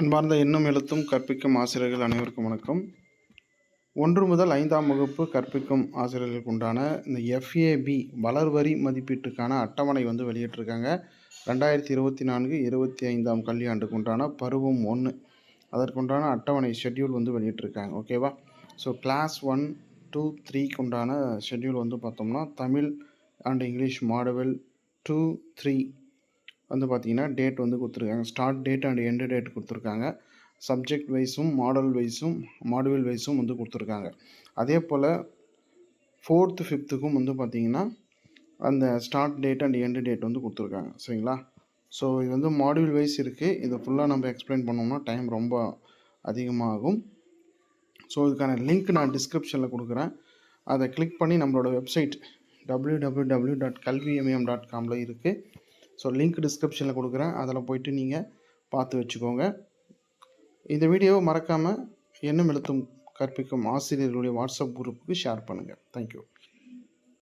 அன்பார்ந்த எண்ணும் எழுத்தும் கற்பிக்கும் ஆசிரியர்கள் அனைவருக்கும் வணக்கம். ஒன்று முதல் ஐந்தாம் வகுப்பு கற்பிக்கும் ஆசிரியர்களுக்கு உண்டான இந்த எஃப்ஏபி வளர்வரி மதிப்பீட்டுக்கான அட்டவணை வந்து வெளியிட்டிருக்காங்க. ரெண்டாயிரத்தி இருபத்தி நான்கு இருபத்தி ஐந்தாம் கல்வியாண்டுக்கு உண்டான பருவம் ஒன்று. அதற்குண்டான அட்டவணை ஷெட்யூல் வந்து வெளியிட்டிருக்காங்க. ஓகேவா ஸோ கிளாஸ் ஒன் டூ த்ரீக்கு உண்டான ஷெட்யூல் வந்து பார்த்தோம்னா Tamil and English module two three வந்து பார்த்தீங்கன்னா டேட் வந்து கொடுத்துருக்காங்க. Start date and end date கொடுத்துருக்காங்க. சப்ஜெக்ட் வைஸும் மாடல் வைஸும் மாடுவல் வைஸும் வந்து கொடுத்துருக்காங்க. அதே போல் ஃபோர்த்து ஃபிஃப்த்துக்கும் வந்து பார்த்தீங்கன்னா அந்த start date and end date வந்து கொடுத்துருக்காங்க. சரிங்களா? ஸோ இது வந்து மாடியூல் வைஸ் இருக்குது இதை ஃபுல்லாக நம்ம எக்ஸ்பிளைன் பண்ணோம்னா டைம் ரொம்ப அதிகமாகும். ஸோ இதுக்கான லிங்க் நான் டிஸ்கிரிப்ஷனில் கொடுக்குறேன். அதை கிளிக் பண்ணி நம்மளோட website W W W dot Kalvi MM dot காமில் இருக்குது ஸோ லிங்க் டிஸ்கிரிப்ஷனில் கொடுக்குறேன். அதில் போயிட்டு நீங்கள் பார்த்து வச்சுக்கோங்க. இந்த வீடியோவை மறக்காமல் எண்ணம் எழுத்தும் கற்பிக்கும் ஆசிரியர்களுடைய வாட்ஸ்அப் குரூப்புக்கு ஷேர் பண்ணுங்கள் தேங்க்யூ